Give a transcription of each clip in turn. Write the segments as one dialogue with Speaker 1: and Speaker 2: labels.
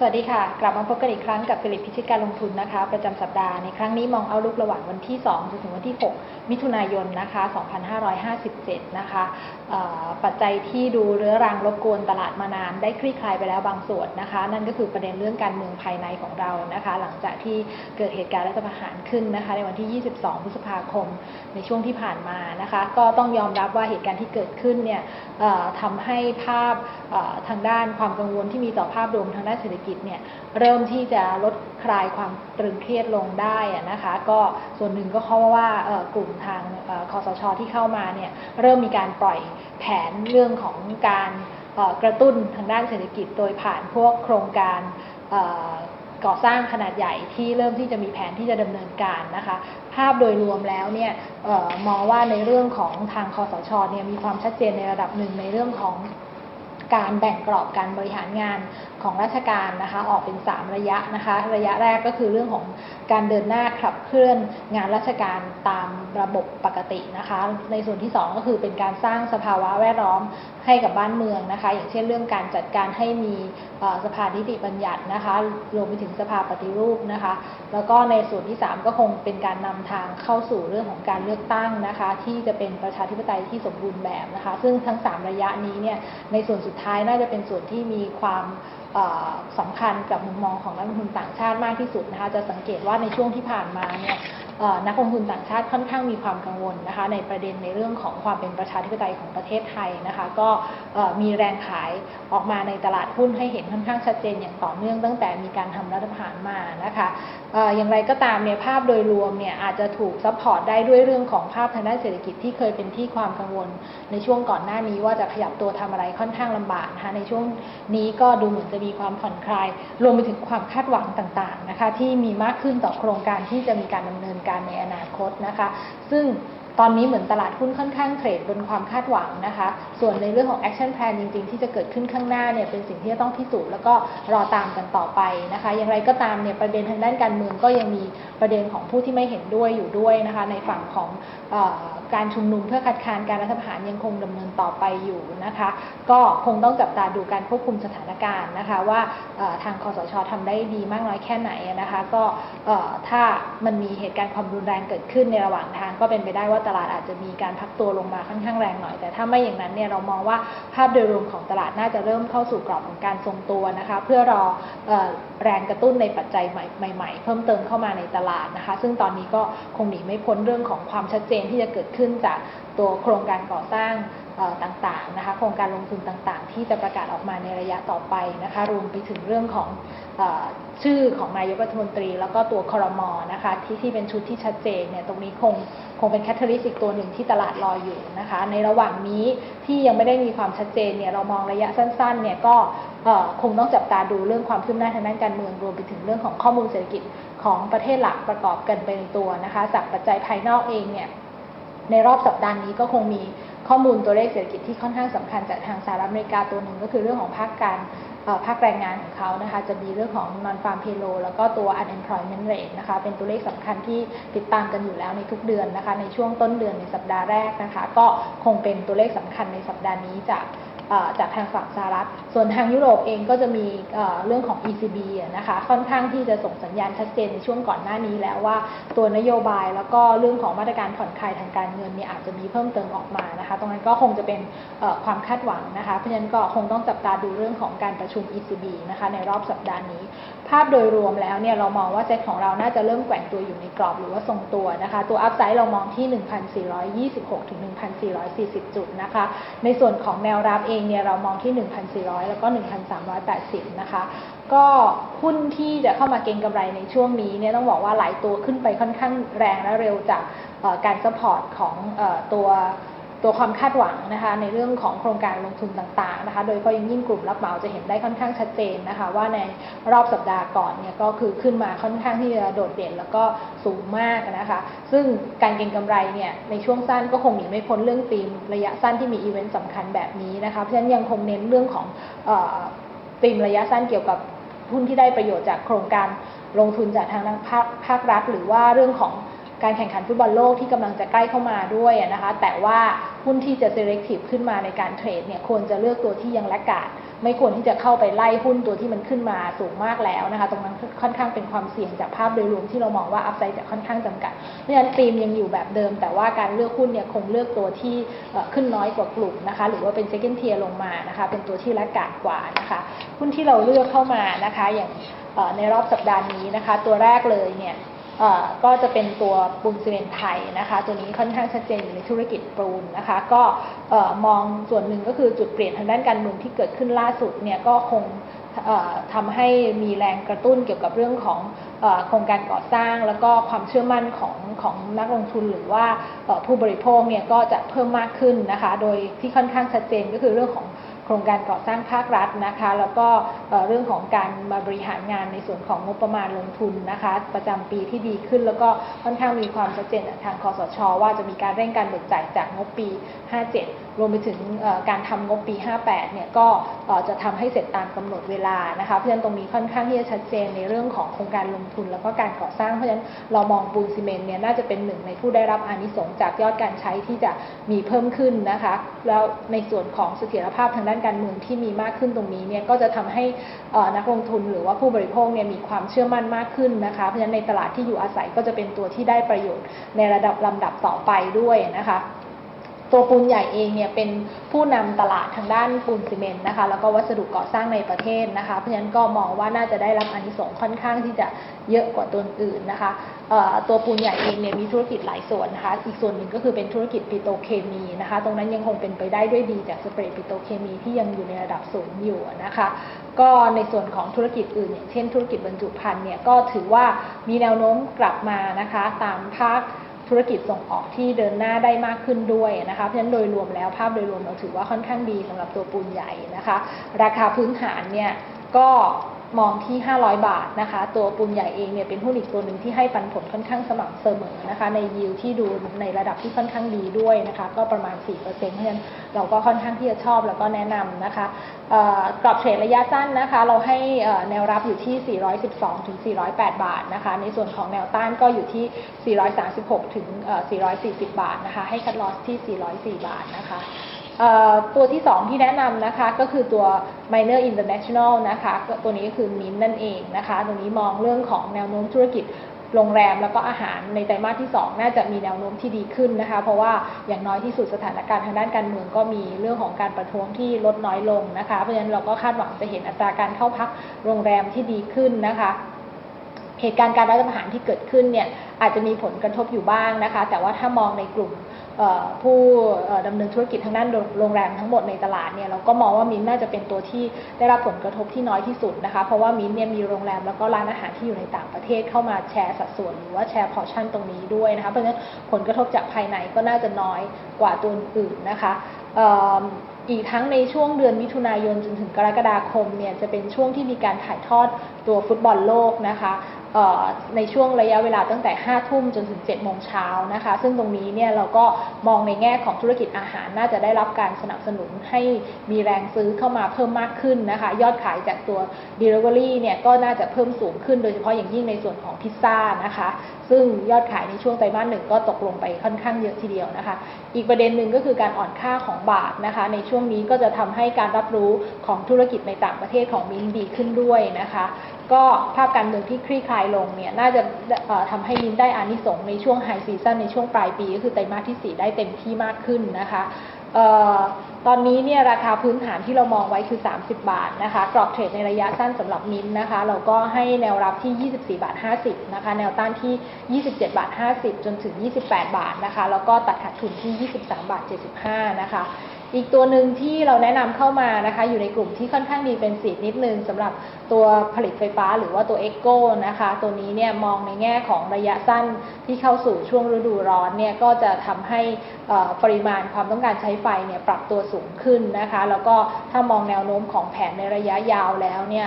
Speaker 1: สวัสดีค่ะ กลับมาพบกันอีกครั้งกับฟิลิปพิชิตการลงทุนนะคะ ประจำสัปดาห์ในครั้งนี้มองเอาลุกระหว่างวันที่2จนถึงวันที่ 6 มิถุนายนนะคะ 2557 นะคะปัจจัยที่ดูเรื้อรังรบกวนตลาดมานานได้คลี่คลายไปแล้วบางส่วนนะคะ นั่นก็คือประเด็นเรื่องการเมืองภายในของเรานะคะ หลังจากที่เกิดเหตุการณ์รัฐประหารขึ้นนะคะ ในวันที่ 22 พฤษภาคมในช่วงที่ผ่านมานะคะ ก็ต้องยอมรับว่าเหตุการณ์ที่เกิดขึ้นเนี่ยทำให้ภาพทางด้านความกังวลที่มีต่อภาพรวมทางด้านเศรษฐกิจเนี่ยเริ่มที่จะลดคลายความตรึงเครียดลงได้นะคะ ก็ส่วนหนึ่งก็เพราะว่าเอ่อกลุ่มทางอคอสชที่เข้ามาเนี่ยเริ่มมีการปล่อยแผนเรื่องของการกระตุ้นทางด้านเศรษฐกิจโดยผ่านพวกโครงการก่อสร้างขนาดใหญ่ที่เริ่มที่จะมีแผนที่จะดำเนินการนะคะ ภาพโดยรวมแล้วเนี่ยออมองว่าในเรื่องของทางคอสชเนี่ยมีความชัดเจนในระดับหนึ่งในเรื่องของ การแบ่งกรอบการบริหารงานของราชการนะคะออกเป็น 3 ระยะนะคะ ระยะแรกก็คือเรื่องของการเดินหน้าขับเคลื่อนงานราชการตามระบบปกตินะคะ ในส่วนที่ 2 ก็คือเป็นการสร้างสภาวะแวดล้อมให้กับบ้านเมืองนะคะ อย่างเช่นเรื่องการจัดการให้มีสภานิติบัญญัตินะคะรวมไปถึงสภาปฏิรูปนะคะ แล้วก็ในส่วนที่ 3 ก็คงเป็นการนำทางเข้าสู่เรื่องของการเลือกตั้งนะคะ ที่จะเป็นประชาธิปไตยที่สมบูรณ์แบบนะคะ ซึ่งทั้ง 3 ระยะนี้เนี่ยในส่วนสุดท้ายน่าจะเป็นส่วนที่มีความสำคัญกับมุมมองของนักลงทุนต่างชาติมากที่สุดนะคะจะสังเกตว่าในช่วงที่ผ่านมาเนี่ย นักลงทุนต่างชาติค่อนข้างมีความกังวลนะคะในประเด็นในเรื่องของความเป็นประชาธิปไตยของประเทศไทยนะคะก็มีแรงขายออกมาในตลาดหุ้นให้เห็นค่อนข้างชัดเจนอย่างต่อเนื่องตั้งแต่มีการทำรัฐประหารมานะคะอย่างไรก็ตามเนี่ยภาพโดยรวมเนี่ยอาจจะถูกซัพพอร์ตได้ด้วยเรื่องของภาพทางด้านเศรษฐกิจที่เคยเป็นที่ความกังวลในช่วงก่อนหน้านี้ว่าจะขยับตัวทำอะไรค่อนข้างลำบากนะคะในช่วงนี้ก็ดูเหมือนจะมีความผ่อนคลาย รวมไปถึงความคาดหวังต่างๆนะคะที่มีมากขึ้นต่อโครงการที่จะมีการดำเนินการในอนาคตนะคะ ซึ่ง ตอนนี้เหมือนตลาดหุ้นค่อนข้างเทรดบนความคาดหวังนะคะ ส่วนในเรื่องของ action plan จริง ๆ ที่จะเกิดขึ้นข้างหน้าเนี่ยเป็นสิ่งที่จะต้องพิสูจน์แล้วก็รอตามกันต่อไปนะคะ อย่างไรก็ตามเนี่ยประเด็นทางด้านการเมืองก็ยังมีประเด็นของผู้ที่ไม่เห็นด้วยอยู่ด้วยนะคะ ในฝั่งของออการชุมนุมเพื่อคัดค้านการรัฐประหารยังคงดำเนินต่อไปอยู่นะคะ ก็คงต้องจับตาดูการควบคุมสถานการณ์นะคะ ว่าทางคอสชทำได้ดีมากน้อยแค่ไหนนะคะ ก็ถ้ามันมีเหตุการณ์ความรุนแรงเกิดขึ้นในระหว่างทางก็เป็นไปได้ว่าตลาดอาจจะมีการพักตัวลงมาค่อนข้างแรงหน่อย แต่ถ้าไม่อย่างนั้นเนี่ยเรามองว่าภาพโดยรวมของตลาดน่าจะเริ่มเข้าสู่กรอบของการทรงตัวนะคะ เพื่อรอออแรงกระตุ้นในปัจจัยใหม่ๆ เพิ่มเติมเข้ามาในตลาดนะคะ ซึ่งตอนนี้ก็คงหนีไม่พ้นเรื่องของความชัดเจนที่จะเกิดขึ้นจาก ตัวโครงการก่อสร้างต่างๆนะคะโครงการลงทุนต่างๆ ที่จะประกาศออกมาในระยะต่อไปนะคะรวมไปถึงเรื่องของอชื่อของนายกรัฐมนตรี แล้วก็ตัวครมนะคะที่ที่เป็นชุดที่ชัดเจนเนี่ยตรงนี้คงคงเป็นแคตตาลิสต์อีกตัวหนึ่งที่ตลาดรออยู่นะคะในระหว่างนี้ที่ยังไม่ได้มีความชัดเจนเนี่ยเรามองระยะสั้นๆเนี่ยก็คงต้องจับตาดูเรื่องความคืบหน้าทางด้านการเมืองรวมไปถึงเรื่องของข้อมูลเศรษฐกิจของประเทศหลักประกอบกันไปในตัวนะคะจากปัจจัยภายนอกเองเนี่ย ในรอบสัปดาห์นี้ก็คงมีข้อมูลตัวเลขเศรษฐกิจที่ค่อนข้างสำคัญจากทางสหรัฐอเมริกาตัวหนึ่งก็คือเรื่องของภาคการภาคแรงงานของเขานะคะจะมีเรื่องของ non farm payroll แล้วก็ตัว unemployment rate นะคะเป็นตัวเลขสำคัญที่ติดตามกันอยู่แล้วในทุกเดือนนะคะในช่วงต้นเดือนในสัปดาห์แรกนะคะ ก็คงเป็นตัวเลขสำคัญในสัปดาห์นี้จาก จากทางฝั่งสหรัฐ ส่วนทางยุโรปเองก็จะมีเรื่องของ ECB นะคะค่อนข้างที่จะส่งสัญญาณชัดเจนในช่วงก่อนหน้านี้แล้วว่าตัวนโยบายแล้วก็เรื่องของมาตรการผ่อนคลายทางการเงินเนี่ยอาจจะมีเพิ่มเติมออกมานะคะ ตรงนั้นก็คงจะเป็นความคาดหวังนะคะ เพราะฉะนั้นก็คงต้องจับตาดูเรื่องของการประชุม ECB นะคะในรอบสัปดาห์นี้ ภาพโดยรวมแล้วเนี่ยเรามองว่าเซ็ตของเราน่าจะเริ่มแกว่งตัวอยู่ในกรอบหรือว่าทรงตัวนะคะ ตัวอัพไซด์เรามองที่ 1,426ถึง1,440 จุดนะคะ ในส่วนของแนวรับเองเนี่ยเรามองที่ 1,400 แล้วก็ 1,380 นะคะ ก็หุ้นที่จะเข้ามาเก็งกำไรในช่วงนี้เนี่ยต้องบอกว่าหลายตัวขึ้นไปค่อนข้างแรงและเร็วจากการซัพพอร์ตของอตัว ตัวความคาดหวังนะคะในเรื่องของโครงการลงทุนต่างๆนะคะโดยเฉพาะยิ่งยิ่งกลุ่มรับเหมาจะเห็นได้ค่อนข้างชัดเจนนะคะว่าในรอบสัปดาห์ก่อนเนี่ยก็คือขึ้นมาค่อนข้างที่จะโดดเด่นแล้วก็สูงมากนะคะซึ่งการเก็งกำไรเนี่ยในช่วงสั้นก็คงหนีไม่พ้นเรื่องธีมระยะสั้นที่มีอีเวนต์สำคัญแบบนี้นะคะเพราะฉะนั้นยังคงเน้นเรื่องของธีมระยะสั้นเกี่ยวกับหุ้นที่ได้ประโยชน์จากโครงการลงทุนจากทางภาคภาครัฐ หรือว่าเรื่องของ การแข่งขันฟุตบอลโลกที่กำลังจะใกล้เข้ามาด้วยนะคะ แต่ว่าหุ้นที่จะ selective ขึ้นมาในการเทรดเนี่ยควรจะเลือกตัวที่ยังแลกกาดไม่ควรที่จะเข้าไปไล่หุ้นตัวที่มันขึ้นมาสูงมากแล้วนะคะ ตรงนั้นค่อนข้างเป็นความเสี่ยงจากภาพโดยรวมที่เรามองว่าอัพไซด์จะค่อนข้างจำกัดเพราะฉะนั้นธีมยังอยู่แบบเดิม แต่ว่าการเลือกหุ้นเนี่ยคงเลือกตัวที่ขึ้นน้อยกว่ากลุ่มนะคะ หรือว่าเป็น second tier ลงมานะคะ เป็นตัวที่แลกกาดกว่านะคะหุ้นที่เราเลือกเข้ามานะคะ อย่างในรอบสัปดาห์นี้นะคะ ตัวแรกเลยเนี่ย ก็จะเป็นตัวปูนซีเมนต์ไทยนะคะ ตัวนี้ค่อนข้างชัดเจนอยู่ในธุรกิจปูนนะคะ ก็มองส่วนหนึ่งก็คือจุดเปลี่ยนทางด้านการเมืองที่เกิดขึ้นล่าสุดเนี่ยก็คงทำให้มีแรงกระตุ้นเกี่ยวกับเรื่องของโครงการก่อสร้าง แล้วก็ความเชื่อมั่นของของนักลงทุนหรือว่าผู้บริโภคเนี่ยก็จะเพิ่มมากขึ้นนะคะ โดยที่ค่อนข้างชัดเจนก็คือเรื่องของ ครงการก่อสร้างภาครัฐนะคะ แล้วก็เรื่องของการมาบริหารงานในส่วนของงบประมาณลงทุนนะคะ ประจำปีที่ดีขึ้น แล้วก็ค่อนข้างมีความชัดเจนทางคอสช ว่าจะมีการเร่งการเบิกจ่ายจากงบปี 57 รวมไปถึงการทำงบปี 58 เนี่ยก็จะทำให้เสร็จตามกำหนดเวลานะคะ เพราะฉะนั้นตรงนี้ค่อนข้างที่จะชัดเจนในเรื่องของโครงการลงทุน แล้วก็การก่อสร้าง เพราะฉะนั้นเรามองปูนซีเมนต์เนี่ยน่าจะเป็นหนึ่งในผู้ได้รับอานิสงส์จากยอดการใช้ที่จะมีเพิ่มขึ้นนะคะ แล้วในส่วนของเสถียรภาพทางด้านการเมืองที่มีมากขึ้นตรงนี้เนี่ยก็จะทำให้นักลงทุนหรือว่าผู้บริโภคเนี่ยมีความเชื่อมั่นมากขึ้นนะคะ เพราะฉะนั้นในตลาดที่อยู่อาศัยก็จะเป็นตัวที่ได้ประโยชน์ในระดับลำดับต่อไปด้วยนะคะ ตัวปูนใหญ่เองเนี่ยเป็นผู้นำตลาดทางด้านปูนซีเมนต์นะคะ แล้วก็วัสดุก่อสร้างในประเทศนะคะ เพราะฉะนั้นก็มองว่าน่าจะได้รับอานิสงส์ค่อนข้างที่จะเยอะกว่าตัวอื่นนะคะตัวปูนใหญ่เองเนี่ยมีธุรกิจหลายส่วนนะคะ อีกส่วนหนึ่งก็คือเป็นธุรกิจปิโตเคมีนะคะ ตรงนั้นยังคงเป็นไปได้ด้วยดีจากสเปรย์ปิโตเคมีที่ยังอยู่ในระดับสูงอยู่นะคะ ก็ในส่วนของธุรกิจอื่นอย่างเช่น ธุรกิจบรรจุภัณฑ์เนี่ยก็ถือว่ามีแนวโน้มกลับมานะคะตามภาค ธุรกิจส่งออกที่เดินหน้าได้มากขึ้นด้วยนะคะ เพราะฉะนั้นโดยรวมแล้วภาพโดยรวมเราถือว่าค่อนข้างดีสำหรับตัวปูนใหญ่นะคะ ราคาพื้นฐานเนี่ยก็ มองที่ 500 บาทนะคะ ตัวปูนใหญ่เองเนี่ยเป็นหุ้นอีกตัวหนึ่งที่ให้ปันผลค่อนข้างสม่ำเสมอนะคะ ในยิวที่ดูในระดับที่ค่อนข้างดีด้วยนะคะ ก็ประมาณ 4%เพราะฉะนั้นเราก็ค่อนข้างที่จะชอบแล้วก็แนะนำนะคะกรอบเทรดระยะสั้นนะคะ เราให้แนวรับอยู่ที่ 412 ถึง 408 บาทนะคะ ในส่วนของแนวต้านก็อยู่ที่ 436 ถึง 440 บาทนะคะ ให้คัดลอสที่ 404 บาทนะคะ ตัวที่ 2 ที่แนะนำนะคะก็คือตัว Miner International นะคะตัวนี้ก็คือมินนั่นเองนะคะ ตัวนี้มองเรื่องของแนวโน้มธุรกิจโรงแรมแล้วก็อาหารในไตรมาสที่ 2 น่าจะมีแนวโน้มที่ดีขึ้นนะคะ เพราะว่าอย่างน้อยที่สุดสถานการณ์ทางด้านการเมืองก็มีเรื่องของการประท้วงที่ลดน้อยลงนะคะ เพราะฉะนั้นเราก็คาดหวังจะเห็นอัตราการเข้าพักโรงแรมที่ดีขึ้นนะคะ เหตุการณ์การรัฐประหารที่เกิดขึ้นเนี่ยอาจจะมีผลกระทบอยู่บ้างนะคะ แต่ว่าถ้ามองในกลุ่มผู้ดำเนินธุรกิจทางด้านโรงแรมทั้งหมดในตลาดเนี่ยเราก็มองว่ามินน่าจะเป็นตัวที่ได้รับผลกระทบที่น้อยที่สุดนะคะ เพราะว่ามินเนี่ยมีโรงแรมแล้วก็ร้านอาหารที่อยู่ในต่างประเทศเข้ามาแชร์สัดส่วนหรือว่าแชร์พอชั่นตรงนี้ด้วยนะคะเพราะฉะนั้นผลกระทบจากภายในก็น่าจะน้อยกว่าตัวอื่นนะคะอีกทั้งในช่วงเดือนมิถุนายนจนถึงกรกฎาคมเนี่ยจะเป็นช่วงที่มีการถ่ายทอดตัวฟุตบอลโลกนะคะ ในช่วงระยะเวลาตั้งแต่ 5 ทุ่มจนถึง 7 โมงเช้านะคะ ซึ่งตรงนี้เนี่ยเราก็มองในแง่ของธุรกิจอาหารน่าจะได้รับการสนับสนุนให้มีแรงซื้อเข้ามาเพิ่มมากขึ้นนะคะ ยอดขายจากตัว Delivery เนี่ยก็น่าจะเพิ่มสูงขึ้นโดยเฉพาะอย่างยิ่งในส่วนของพิซซ่านะคะ ซึ่งยอดขายในช่วงไตรมาสหนึ่งก็ตกลงไปค่อนข้างเยอะทีเดียวนะคะ อีกประเด็นหนึ่งก็คือการอ่อนค่าของบาทนะคะ ในช่วงนี้ก็จะทำให้การรับรู้ของธุรกิจในต่างประเทศของมินดีขึ้นด้วยนะคะ ก็ภาพการเมืองที่คลี่คลายลงเนี่ยน่าจะทำให้มินได้อานิสงส์ในช่วงไฮซีซันในช่วงปลายปี ก็คือไตรมาสที่ 4 ได้เต็มที่มากขึ้นนะคะตอนนี้เนี่ยราคาพื้นฐานที่เรามองไว้คือ 30 บาทนะคะกรอบเทรดในระยะสั้นสำหรับมินนะคะ เราก็ให้แนวรับที่ 24 บาท 50 นะคะ แนวต้านที่ 27 บาท 50 จนถึง 28 บาทนะคะ แล้วก็ตัดขาดทุนที่ 23 บาท 75 นะคะ อีกตัวหนึ่งที่เราแนะนำเข้ามานะคะ อยู่ในกลุ่มที่ค่อนข้างดีเป็นสีนิดนึงสำหรับตัวผลิตไฟฟ้าหรือว่าตัวเอ็กโกนะคะ ตัวนี้เนี่ยมองในแง่ของระยะสั้นที่เข้าสู่ช่วงฤดูร้อนเนี่ยก็จะทำให้ปริมาณความต้องการใช้ไฟเนี่ยปรับตัวสูงขึ้นนะคะ แล้วก็ถ้ามองแนวโน้มของแผนในระยะยาวแล้วเนี่ย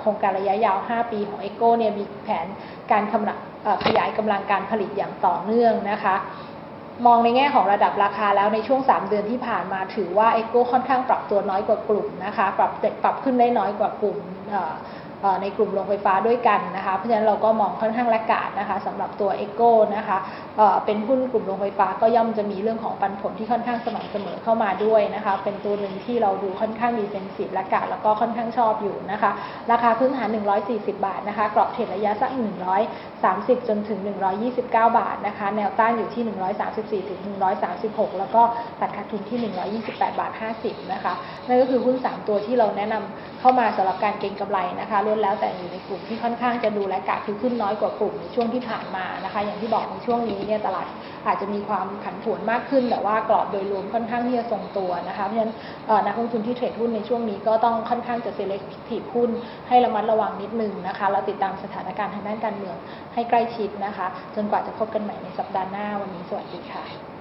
Speaker 1: โครงการระยะยาว 5 ปีของเอ็กโกเนี่ยมีแผนการขยายกำลังการผลิตอย่างต่อเนื่องนะคะ มองในแง่ของระดับราคาแล้วในช่วง 3 เดือนที่ผ่านมาถือว่าเอโก้ค่อนข้างปรับตัวน้อยกว่ากลุ่มนะคะ ปรับปรับขึ้นได้น้อยกว่ากลุ่ม ในกลุ่มโรงไฟฟ้าด้วยกันนะคะเพราะฉะนั้นเราก็มองค่อนข้างลกกาดนะคะสำหรับตัว e อ o นะคะเป็นหุ้นกลุ่มโรงไฟฟ้าก็ย่อมจะมีเรื่องของปันผลที่ค่อนข้างสม่ำเสมอเข้ามาด้วยนะคะเป็นตัวหนึ่งที่เราดูค่อนข้างดีเฟนซีฟละกาดแล้วก็ค่อนข้างชอบอยู่นะคะราคาพื้นฐาน 140 บาทนะคะกรอบเทรดระยะสั้น130 จนถึง 129 บาทนะคะแนวต้านอยู่ที่ 134ถึง136 แล้วก็ตัดขาดทุนที่ 128 บาท 50 นะคะนั่นก็คือหุ้น 3 ตัวที่เราแนะนำเข้ามาสำหรับการเก็งกำไรนะคะนแล้วแต่อยู่ในกลุ่มที่ค่อนข้างจะดูและกาดคือขึ้นน้อยกว่ากลุ่มในช่วงที่ผ่านมานะคะ อย่างที่บอกในช่วงนี้เนี่ยตลาดอาจจะมีความผันผวนมากขึ้น แต่ว่ากรอบโดยรวมค่อนข้างที่จะทรงตัวนะคะเพราะฉะนั้นนักลงทุนที่เทรดหุ้นในช่วงนี้ก็ต้องค่อนข้างจะ selective หุ้นให้ระมัดระวังนิดนึงนะคะแล้วติดตามสถานการณ์ทางด้านการเมืองให้ใกล้ชิดนะคะ จนกว่าจะพบกันใหม่ในสัปดาห์หน้าวันนี้สวัสดีค่ะ